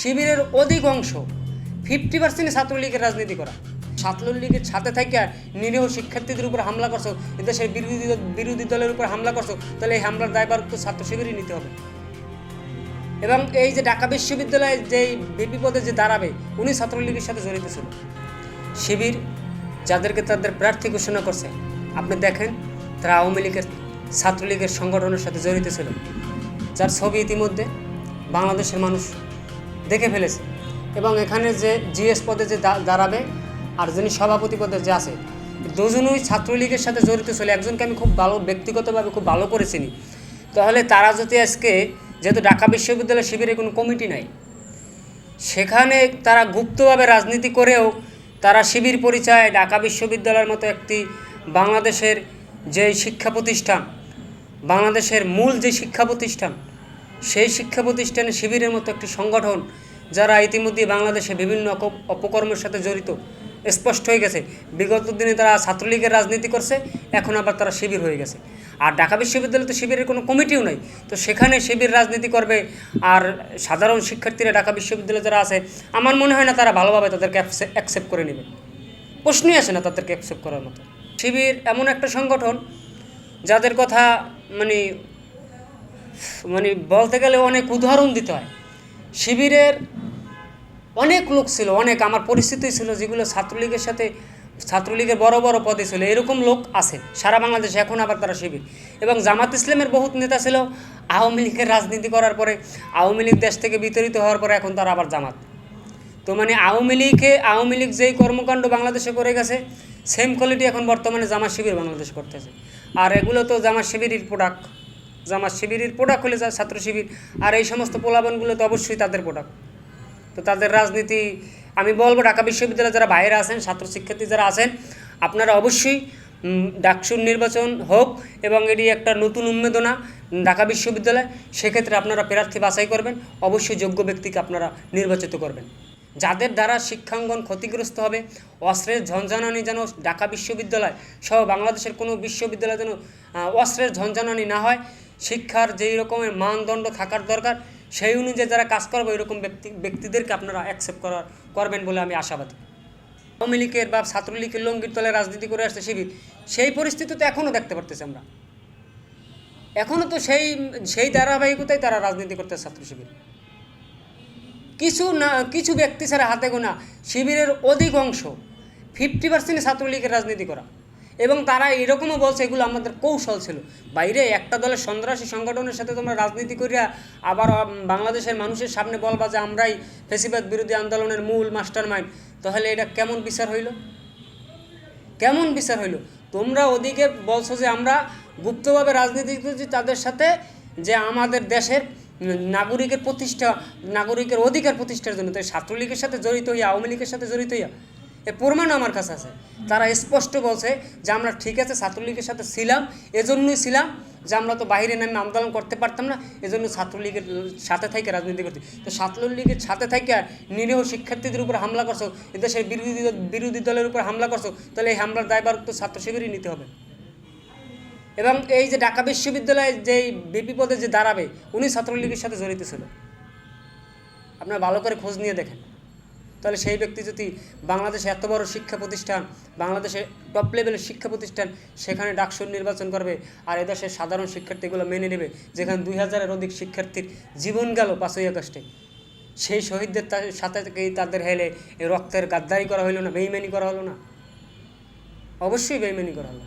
শিবিরের অধিক অংশ ফিফটি পার্সেন্ট ছাত্রলীগের রাজনীতি করা। ছাত্রলীগের সাথে থেকে নিরীহ শিক্ষার্থীদের উপর হামলা করছ এদেশের বিরোধী বিরোধী দলের উপর হামলা করছ, তাহলে এই হামলার দায়বার তো ছাত্র শিবিরই নিতে হবে। এবং এই যে ঢাকা বিশ্ববিদ্যালয়ে যে বিপি পদে যে দাঁড়াবে, উনি ছাত্রলীগের সাথে জড়িত ছিল। শিবির যাদেরকে তাদের প্রার্থী ঘোষণা করছে, আপনি দেখেন, তারা আওয়ামী লীগের ছাত্রলীগের সংগঠনের সাথে জড়িত ছিল। যার ছবি ইতিমধ্যে বাংলাদেশের মানুষ দেখে ফেলেছে। এবং এখানে যে জিএস পদে যে দাঁড়াবে আর যিনি সভাপতি পদে যে আছে, দুজনই ছাত্রলীগের সাথে জড়িত ছিল। একজনকে আমি খুব ভালো, ব্যক্তিগতভাবে খুব ভালো করে চিনি। তাহলে তারা যদি আজকে, যেহেতু ঢাকা বিশ্ববিদ্যালয় শিবিরের কোনো কমিটি নাই, সেখানে তারা গুপ্তভাবে রাজনীতি করেও তারা শিবির পরিচয় ঢাকা বিশ্ববিদ্যালয়ের মতো একটি বাংলাদেশের যে শিক্ষা প্রতিষ্ঠান, বাংলাদেশের মূল যে শিক্ষা প্রতিষ্ঠান সেই শিক্ষা প্রতিষ্ঠানে শিবিরের মতো একটি সংগঠন যারা ইতিমধ্যে বাংলাদেশে বিভিন্ন অপকর্মের সাথে জড়িত, স্পষ্ট হয়ে গেছে। বিগত দিনে তারা ছাত্রলীগের রাজনীতি করছে, এখন আবার তারা শিবির হয়ে গেছে। আর ঢাকা বিশ্ববিদ্যালয়ে তো শিবিরের কোনো কমিটিও নাই, তো সেখানে শিবির রাজনীতি করবে। আর সাধারণ শিক্ষার্থীরা ঢাকা বিশ্ববিদ্যালয়ে যারা আছে, আমার মনে হয় না তারা ভালোভাবে তাদেরকে অ্যাকসেপ্ট করে নেবে। প্রশ্নই আসে না তাদেরকে অ্যাকসেপ্ট করার মতো। শিবির এমন একটা সংগঠন, যাদের কথা মানে মানে বলতে গেলে অনেক উদাহরণ দিতে হয়। শিবিরের অনেক লোক ছিল, অনেক আমার পরিস্থিতি ছিল যেগুলো ছাত্রলীগের সাথে, ছাত্রলীগের বড় বড় পদে ছিল, এরকম লোক আছে সারা বাংলাদেশে এখন আবার তারা শিবির। এবং জামাত ইসলামের বহুত নেতা ছিল, আওয়ামী লীগের রাজনীতি করার পরে, আওয়ামী লীগ দেশ থেকে বিতরিত হওয়ার পরে এখন তারা আবার জামাত। তো মানে আওয়ামী লীগে আওয়ামী লীগ যেই কর্মকাণ্ড বাংলাদেশে করে গেছে সেম কোয়ালিটি এখন বর্তমানে জামাত শিবির বাংলাদেশ করতেছে। আর এগুলো তো জামাত শিবিরের প্রোডাক্ট জামাত শিবিরের প্রোডাক্ট হলে যা- ছাত্র শিবির, আর এই সমস্ত পোলাবানগুলো তো অবশ্যই তাদের প্রোডাক্ট। তো তাদের রাজনীতি, আমি বলব ঢাকা বিশ্ববিদ্যালয়ে যারা বাইরে আছেন, ছাত্র শিক্ষার্থী যারা আছেন, আপনারা অবশ্যই ডাকসুর নির্বাচন হোক এবং এটি একটা নতুন উন্মেদনা ঢাকা বিশ্ববিদ্যালয়, সেক্ষেত্রে আপনারা প্রার্থী বাছাই করবেন, অবশ্যই যোগ্য ব্যক্তিকে আপনারা নির্বাচিত করবেন। যাদের দ্বারা শিক্ষাঙ্গন ক্ষতিগ্রস্ত হবে, অস্ত্রের ঝঞ্ঝানানি যেন ঢাকা বিশ্ববিদ্যালয় সহ বাংলাদেশের কোনো বিশ্ববিদ্যালয় যেন অস্ত্রের ঝঞ্ঝানানি না হয় শিক্ষার যেই রকমের মানদণ্ড থাকার দরকার, সেই অনুযায়ী যারা কাজ করবে এরকম ব্যক্তি, ব্যক্তিদেরকে আপনারা অ্যাকসেপ্ট করার, করবেন বলে আমি আশাবাদী। আওয়ামী লীগের বা ছাত্রলীগের লঙ্গির তলে রাজনীতি করে আসছে শিবির, সেই পরিস্থিতি তো এখনও দেখতে পারতেছি আমরা। এখনও তো সেই সেই ধারাবাহিকতায় তারা রাজনীতি করতে ছাত্র শিবির। কিছু না, কিছু ব্যক্তি ছাড়া হাতে গোনা শিবিরের অধিক অংশ ফিফটি পার্সেন্ট ছাত্রলীগের রাজনীতি করা। এবং তারা এরকমও বলছে, এগুলো আমাদের কৌশল ছিল। বাইরে একটা দলের সন্ত্রাসী সংগঠনের সাথে তোমরা রাজনীতি করিয়া আবার বাংলাদেশের মানুষের সামনে বলবা যে আমরাই ফেসিবাদ বিরোধী আন্দোলনের মূল মাস্টার মাইন্ড তাহলে এটা কেমন বিচার হইল? কেমন বিচার হইল? তোমরা ওদিকে বলছো যে আমরা গুপ্তভাবে রাজনীতি করছি তাদের সাথে, যে আমাদের দেশের নাগরিকের প্রতিষ্ঠা, নাগরিকের অধিকার প্রতিষ্ঠার জন্য। তাই ছাত্রলীগের সাথে জড়িত হইয়া, আওয়ামী লীগের সাথে জড়িত হইয়া এ প্রমাণও আমার কাছে আছে। তারা স্পষ্ট বলছে যে আমরা ঠিক আছে, ছাত্রলীগের সাথে ছিলাম, এজন্যই ছিলাম, যে আমরা তো বাইরে নামে আন্দোলন করতে পারতাম না, এজন্য ছাত্রলীগের সাথে থেকে রাজনীতি করছি। তো ছাত্রলীগের সাথে থেকে নিরীহ শিক্ষার্থীদের উপর হামলা করছ এদেশের বিরোধী বিরোধী দলের উপর হামলা করছ, তাহলে এই হামলার দায়বার তো ছাত্র শিবিরই নিতে হবে। এবং এই যে ঢাকা বিশ্ববিদ্যালয়ে যেই বিপি পদে যে দাঁড়াবে, উনি ছাত্রলীগের সাথে জড়িত ছিল। আপনারা ভালো করে খোঁজ নিয়ে দেখেন। তাহলে সেই ব্যক্তি যদি বাংলাদেশে এত বড় শিক্ষা প্রতিষ্ঠান, বাংলাদেশে টপ লেভেলের শিক্ষা প্রতিষ্ঠান, সেখানে ডাকসুর নির্বাচন করবে আর এদেশের সাধারণ শিক্ষার্থীগুলো মেনে নেবে, যেখানে দুই হাজারের অধিক শিক্ষার্থীর জীবন গেল পাঁচই আগস্টে। সেই শহীদদের সাথে তাদের হেলে রক্তের গাদ্দারি করা হলো না, বেইমানি করা হলো না। অবশ্যই বেইমানি করা হলো।